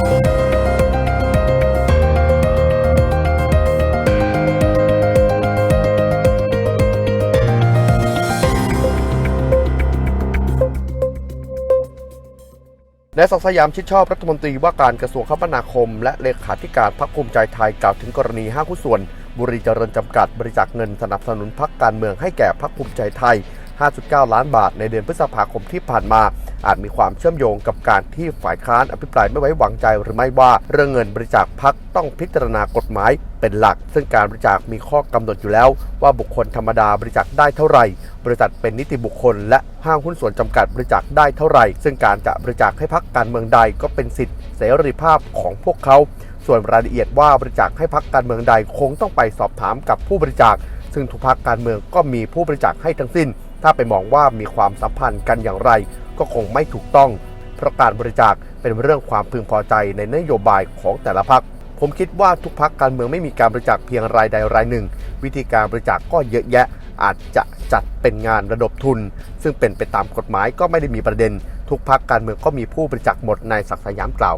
นายศักสยามชิดชอบรัฐมนตรีว่าการกระทรวงคมนาคม และเลขาธิการพรรคภูมิใจไทยกล่าวถึงกรณีห้างหุ้นส่วน บุรีเจริญจำกัด บริจาคเงินสนับสนุนพรรคการเมืองให้แก่พรรคภูมิใจไทย 5.9 ล้านบาทในเดือนพฤษภาคมที่ผ่านมา อาจมีความเชื่อมโยงกับการที่ฝ่ายค้านอภิปรายไม่ไว้วางใจหรือไม่ว่าเรื่องเงินบริจาคพรรคต้องพิจารณากฎหมายเป็นหลัก ซึ่งการบริจาคมีข้อกำหนดอยู่แล้ว ว่าบุคคลธรรมดาบริจาคได้เท่าไหร่ บริษัทเป็นนิติบุคคล และห้างหุ้นส่วนจำกัดบริจาคได้เท่าไหร่ ซึ่งการจะบริจาคให้พรรคการเมืองใดก็เป็นสิทธิเสรีภาพของพวกเขา ส่วนรายละเอียดว่าบริจาคให้พรรคการเมืองใดคงต้องไปสอบถามกับผู้บริจาค ซึ่งทุกพรรคการเมืองก็มีผู้บริจาคให้ทั้งสิ้น ถ้าไปมองว่ามีความสัมพันธ์กันอย่างไร ก็คงไม่ถูกต้อง เพราะการบริจาคเป็นเรื่องความพึงพอใจในนโยบายของแต่ละพรรคผมคิดว่าทุกพักการเมืองไม่มีการบริจาคเพียงรายใดรายหนึ่ง วิธีการบริจาคก็เยอะแยะ อาจจะจัดเป็นงานระดมทุน ซึ่งเป็นไปตามกฎหมายก็ไม่ได้มีประเด็น ทุกพักการเมืองก็มีผู้บริจาคหมดในศักสยามกล่าว